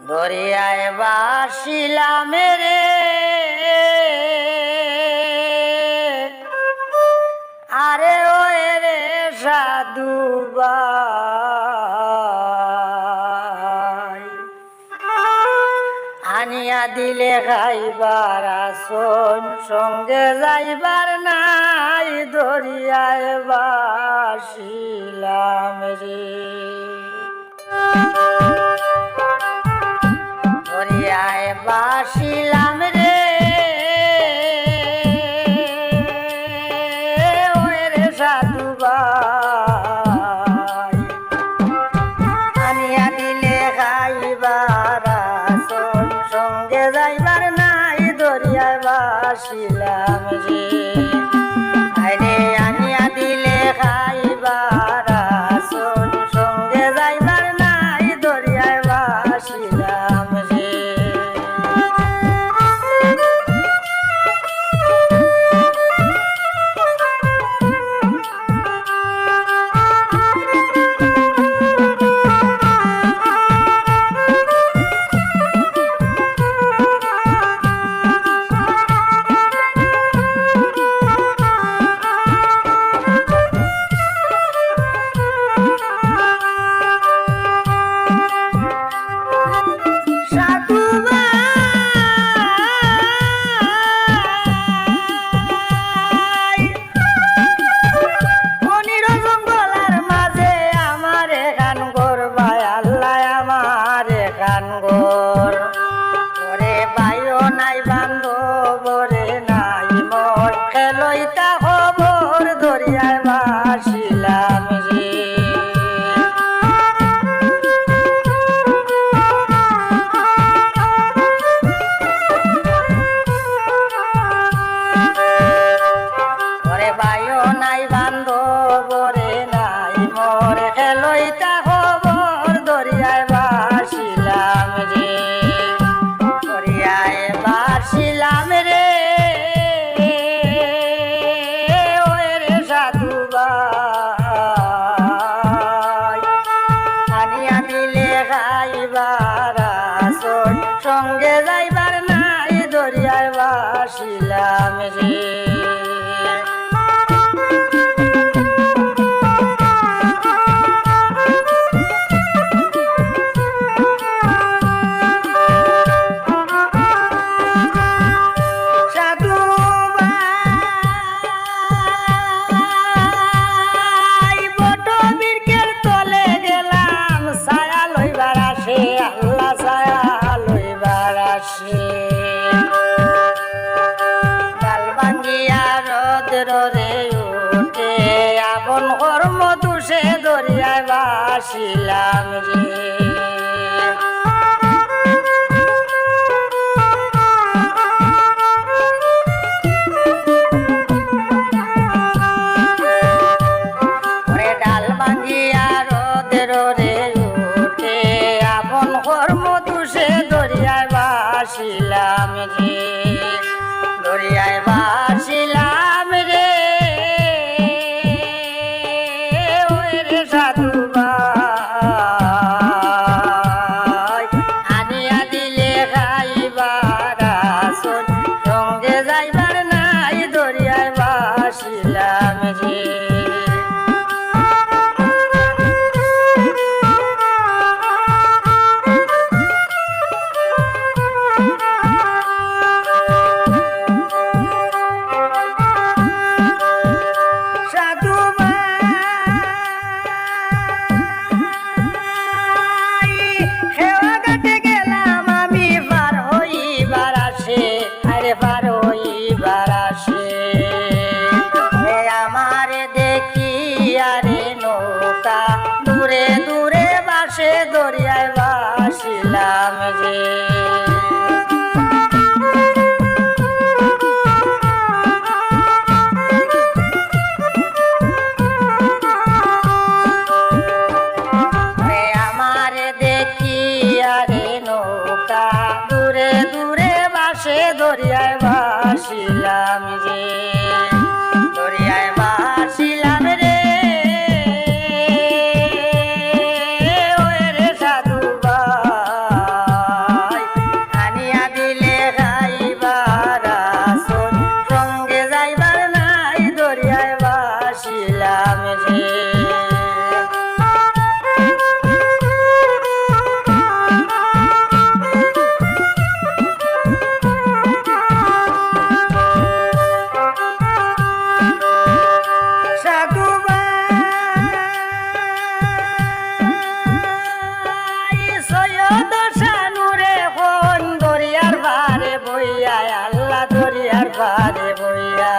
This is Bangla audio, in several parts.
দরিয়ায় বাসিলা মেরে আরে ও রে সাধু আনিয়া দিলে খাইবার আসন, সঙ্গে যাইবার নাই, দরিয়ায় বাসিলাম রে। আসিলাম রে। ওরে সাধু আমি আনিলে খাইবার সঙ্গে যাইবার নাই দরিয়ায় বাসিলাম রে। চাঁদের রে উঠে আপন কর্ম তুষে দরিয়ায় বাসিলাম রে দরিয়ায় বাসিলাম রে দরিয়ায় বাস পাশে দরিয়ায় বাসিলাম রে পারে বইয়া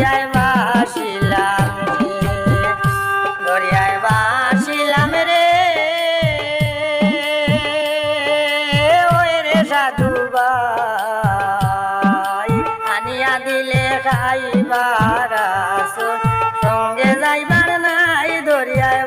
দরিয়ায় বাসিলাম দরিয়ায় বাসিলাম রে। ওই রে সাধু ভাই, আনিয়া দিলে খাইবার সঙ্গে যাইবার নাই দরিয়ায়